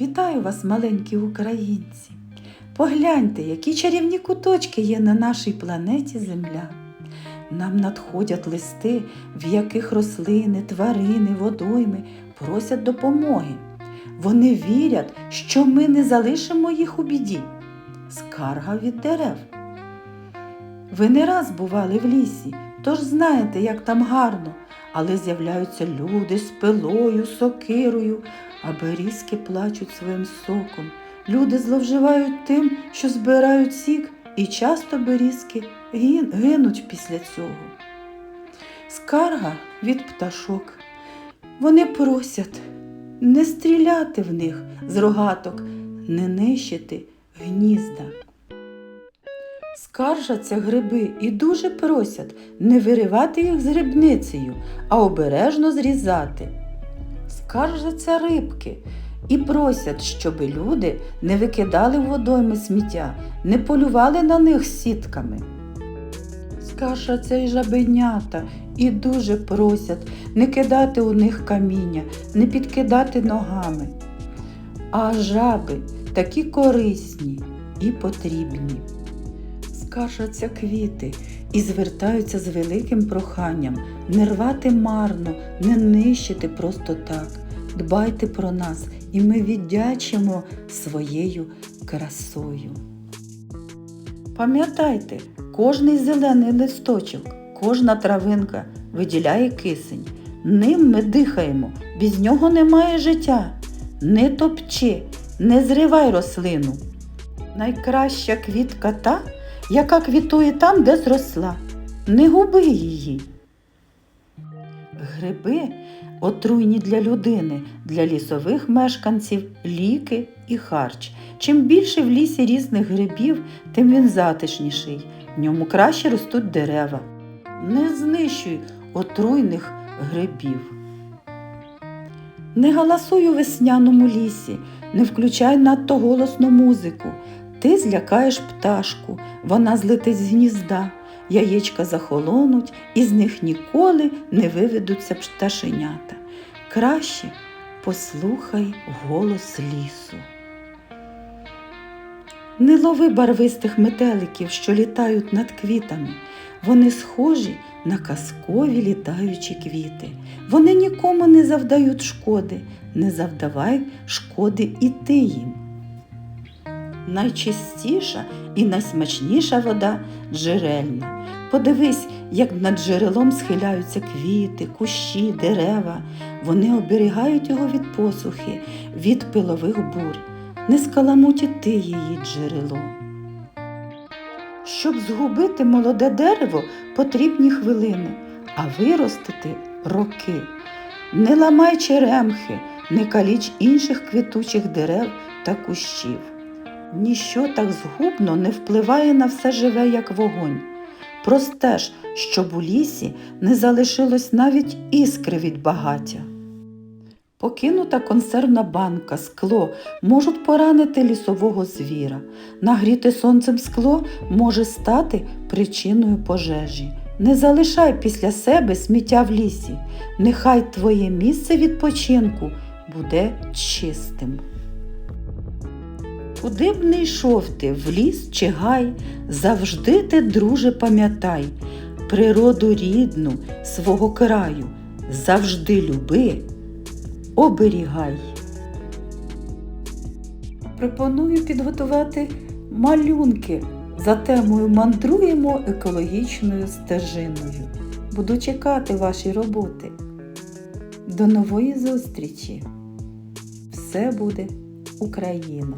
Вітаю вас, маленькі українці! Погляньте, які чарівні куточки є на нашій планеті Земля. Нам надходять листи, в яких рослини, тварини, водойми просять допомоги. Вони вірять, що ми не залишимо їх у біді. Скарга від дерев. Ви не раз бували в лісі, тож знаєте, як там гарно, але з'являються люди з пилою, сокирою, а берізки плачуть своїм соком. Люди зловживають тим, що збирають сік, і часто берізки гинуть після цього. Скарга від пташок. Вони просять не стріляти в них з рогаток, не нищити гнізда. Скаржаться гриби і дуже просять не виривати їх з грибницею, а обережно зрізати. Скаржаться рибки і просять, щоб люди не викидали в водойми сміття, не полювали на них сітками. Скаржаться й жабенята і дуже просять не кидати у них каміння, не підкидати ногами. А жаби такі корисні і потрібні. Скаржаться квіти і звертаються з великим проханням не рвати марно, не нищити просто так. Дбайте про нас, і ми віддячимо своєю красою. Пам'ятайте, кожний зелений листочок, кожна травинка виділяє кисень. Ним ми дихаємо, без нього немає життя. Не топчи, не зривай рослину. Найкраща квітка та, яка квітує там, де зросла. Не губи її. Гриби отруйні для людини, для лісових мешканців ліки і харч. Чим більше в лісі різних грибів, тим він затишніший. В ньому краще ростуть дерева. Не знищуй отруйних грибів. Не галасуй у весняному лісі, не включай надто голосну музику. Ти злякаєш пташку, вона злетить з гнізда, яєчка захолонуть, і з них ніколи не виведуться пташенята. Краще послухай голос лісу. Не лови барвистих метеликів, що літають над квітами. Вони схожі на казкові літаючі квіти. Вони нікому не завдають шкоди, не завдавай шкоди і ти їм. Найчистіша і найсмачніша вода джерельна. Подивись, як над джерелом схиляються квіти, кущі, дерева. Вони оберігають його від посухи, від пилових бурь. Не скаламуті ти її джерело. Щоб згубити молоде дерево, потрібні хвилини, а виростити роки. Не ламай черемхи, не каліч інших квітучих дерев та кущів. Ніщо так згубно не впливає на все живе, як вогонь. Простеж, щоб у лісі не залишилось навіть іскри від багаття. Покинута консервна банка, скло можуть поранити лісового звіра. Нагріте сонцем скло може стати причиною пожежі. Не залишай після себе сміття в лісі. Нехай твоє місце відпочинку буде чистим. Куди б не йшов ти, в ліс чи гай, завжди ти, друже, пам'ятай, природу рідну свого краю, завжди люби, оберігай. Пропоную підготувати малюнки за темою Мандруємо екологічною стежиною. Буду чекати ваші роботи. До нової зустрічі! Все буде Україна!